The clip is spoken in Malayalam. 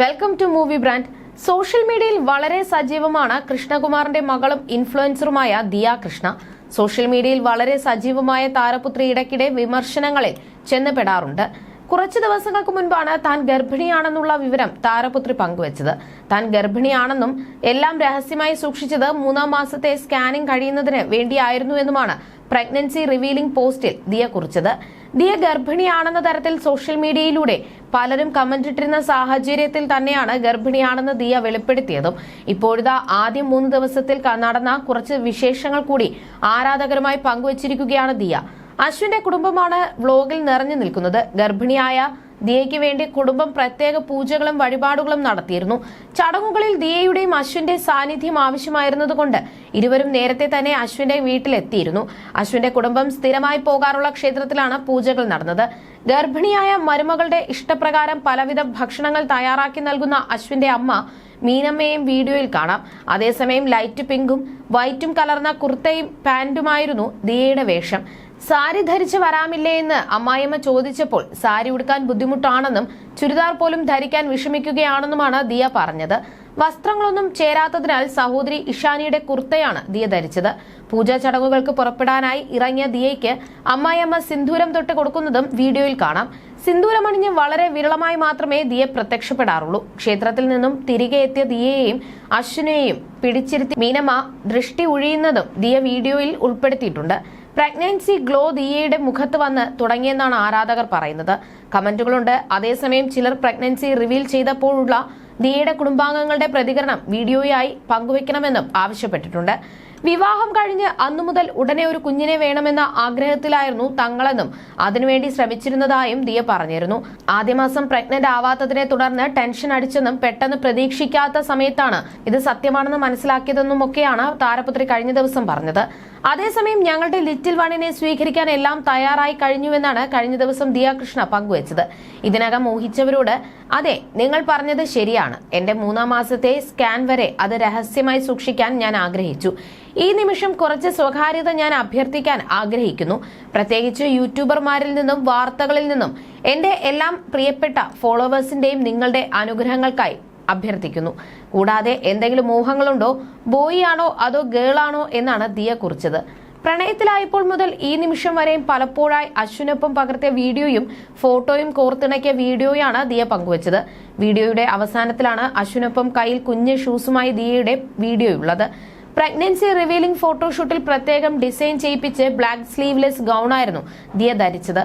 Welcome to movie brand social മീഡിയയിൽ വളരെ സജീവമാണ് കൃഷ്ണകുമാറിന്റെ മകളും ഇൻഫ്ലുവൻസറുമായ ദിയ കൃഷ്ണ. സോഷ്യൽ മീഡിയയിൽ വളരെ സജീവമായ താരപുത്രി ഇടയ്ക്കിടെ വിമർശനങ്ങളിൽ ചെന്നപ്പെടാറുണ്ട് കുറച്ച് ദിവസങ്ങൾക്ക് മുൻപാണ് താൻ ഗർഭിണിയാണെന്നുള്ള വിവരം താരപുത്രി പങ്കുവച്ചത്. താൻ ഗർഭിണിയാണെന്നും എല്ലാം രഹസ്യമായി സൂക്ഷിച്ചത് മൂന്നാം മാസത്തെ സ്കാനിംഗ് കഴിയുന്നതിന് വേണ്ടിയായിരുന്നുവെന്നുമാണ് പ്രഗ്നൻസി റിവീലിംഗ് പോസ്റ്റിൽ ദിയ കുറിച്ചത്. ദിയ ഗർഭിണിയാണെന്ന തരത്തിൽ സോഷ്യൽ മീഡിയയിലൂടെ പലരും കമന്റ് ഇട്ടിരുന്ന സാഹചര്യത്തിൽ തന്നെയാണ് ഗർഭിണിയാണെന്ന് ദിയ വെളിപ്പെടുത്തിയതും. ഇപ്പോഴിതാ ആദ്യം മൂന്ന് ദിവസത്തിൽ നടന്ന കുറച്ച് വിശേഷങ്ങൾ കൂടി ആരാധകരുമായി പങ്കുവച്ചിരിക്കുകയാണ് ദിയ. അശ്വിന്റെ കുടുംബമാണ് വ്ലോഗിൽ നിറഞ്ഞു നിൽക്കുന്നത്. ഗർഭിണിയായ ദിയയ്ക്ക് വേണ്ടി കുടുംബം പ്രത്യേക പൂജകളും വഴിപാടുകളും നടത്തിയിരുന്നു. ചടങ്ങുകളിൽ ദിയയുടെയും അശ്വിന്റെ സാന്നിധ്യം ആവശ്യമായിരുന്നതുകൊണ്ട് ഇരുവരും നേരത്തെ തന്നെ അശ്വിന്റെ വീട്ടിലെത്തിയിരുന്നു. അശ്വിന്റെ കുടുംബം സ്ഥിരമായി പോകാറുള്ള ക്ഷേത്രത്തിലാണ് പൂജകൾ നടന്നത്. ഗർഭിണിയായ മരുമകളുടെ ഇഷ്ടപ്രകാരം പലവിധ ഭക്ഷണങ്ങൾ തയ്യാറാക്കി നൽകുന്ന അശ്വിന്റെ അമ്മ മീനമ്മയും വീഡിയോയിൽ കാണാം. അതേസമയം ലൈറ്റ് പിങ്കും വൈറ്റും കലർന്ന കുർത്തയും പാന്റുമായിരുന്നു ദിയയുടെ വേഷം. സാരി ധരിച്ച് വരാമില്ലേ എന്ന് അമ്മായിയമ്മ ചോദിച്ചപ്പോൾ സാരി ഉടുക്കാൻ ബുദ്ധിമുട്ടാണെന്നും ചുരിദാർ പോലും ധരിക്കാൻ വിഷമിക്കുകയാണെന്നുമാണ് ദിയ പറഞ്ഞത്. വസ്ത്രങ്ങളൊന്നും ചേരാത്തതിനാൽ സഹോദരി ഇഷാനിയുടെ കുർത്തയാണ് ദിയ ധരിച്ചത്. പൂജാ ചടങ്ങുകൾക്ക് പുറപ്പെടാനായി ഇറങ്ങിയ ദിയയ്ക്ക് അമ്മായിയമ്മ സിന്ദൂരം തൊട്ട് കൊടുക്കുന്നതും വീഡിയോയിൽ കാണാം. സിന്ദൂരമണിഞ്ഞ് വളരെ വിരളമായി മാത്രമേ ദിയ പ്രത്യക്ഷപ്പെടാറുള്ളൂ. ക്ഷേത്രത്തിൽ നിന്നും തിരികെ എത്തിയ ദിയയെയും അശ്വിനെയും പിടിച്ചിരുത്തി മീനമ്മ ദൃഷ്ടി ഒഴിയുന്നതും ദിയ വീഡിയോയിൽ ഉൾപ്പെടുത്തിയിട്ടുണ്ട്. പ്രഗ്നൻസി ഗ്ലോ ദിയയുടെ മുഖത്ത് വന്ന് തുടങ്ങിയെന്നാണ് ആരാധകർ പറയുന്നത്. കമന്റുകളുണ്ട്. അതേസമയം ചിലർ പ്രഗ്നൻസി റിവീൽ ചെയ്തപ്പോഴുള്ള ദിയയുടെ കുടുംബാംഗങ്ങളുടെ പ്രതികരണം വീഡിയോയായി പങ്കുവെക്കണമെന്നും ആവശ്യപ്പെട്ടിട്ടുണ്ട്. വിവാഹം കഴിഞ്ഞ് അന്നു മുതൽ ഉടനെ ഒരു കുഞ്ഞിനെ വേണമെന്ന ആഗ്രഹത്തിലായിരുന്നു തങ്ങളെന്നും അതിനുവേണ്ടി ശ്രമിച്ചിരുന്നതായും ദിയ പറഞ്ഞിരുന്നു. ആദ്യമാസം പ്രഗ്നന്റ് ആവാത്തതിനെ തുടർന്ന് ടെൻഷൻ അടിച്ചെന്നും പെട്ടെന്ന് പ്രതീക്ഷിക്കാത്ത സമയത്താണ് ഇത് സത്യമാണെന്ന് മനസ്സിലാക്കിയതെന്നും ഒക്കെയാണ് താരപുത്രി കഴിഞ്ഞ ദിവസം പറഞ്ഞത്. അതേസമയം ഞങ്ങളുടെ ലിറ്റിൽ വണ്ണിനെ സ്വീകരിക്കാൻ എല്ലാം തയ്യാറായി കഴിഞ്ഞുവെന്നാണ് കഴിഞ്ഞ ദിവസം ദിയ കൃഷ്ണ പങ്കുവച്ചത്. ഇതിനകം മോഹിച്ചവരോട് അതെ നിങ്ങൾ പറഞ്ഞത് ശരിയാണ്. എന്റെ മൂന്നാം മാസത്തെ സ്കാൻ വരെ അത് രഹസ്യമായി സൂക്ഷിക്കാൻ ഞാൻ ആഗ്രഹിച്ചു. ഈ നിമിഷം കുറച്ച് സ്വകാര്യത ഞാൻ അഭ്യർത്ഥിക്കാൻ ആഗ്രഹിക്കുന്നു. പ്രത്യേകിച്ച് യൂട്യൂബർമാരിൽ നിന്നും വാർത്തകളിൽ നിന്നും എന്റെ എല്ലാം പ്രിയപ്പെട്ട ഫോളോവേഴ്സിന്റെയും നിങ്ങളുടെ അനുഗ്രഹങ്ങൾക്കായി അഭ്യർത്ഥിക്കുന്നു. കൂടാതെ എന്തെങ്കിലും മോഹങ്ങളുണ്ടോ ബോയി ആണോ അതോ ഗേൾ ആണോ എന്നാണ് ദിയ കുറിച്ചത്. പ്രണയത്തിലായപ്പോൾ മുതൽ ഈ നിമിഷം വരെയും പലപ്പോഴായി അശ്വിനൊപ്പം പകർത്തിയ വീഡിയോയും ഫോട്ടോയും കോർത്തിണക്കിയ വീഡിയോയാണ് ദിയ പങ്കുവച്ചത്. വീഡിയോയുടെ അവസാനത്തിലാണ് അശ്വിനൊപ്പം കയ്യിൽ കുഞ്ഞ് ഷൂസുമായി ദിയയുടെ വീഡിയോയുള്ളത്. പ്രഗ്നൻസി റിവീലിംഗ് ഫോട്ടോഷൂട്ടിൽ പ്രത്യേകം ഡിസൈൻ ചെയ്യിപ്പിച്ച് ബ്ലാക്ക് സ്ലീവ്ലെസ് ഗൗണായിരുന്നു ദിയ ധരിച്ചത്.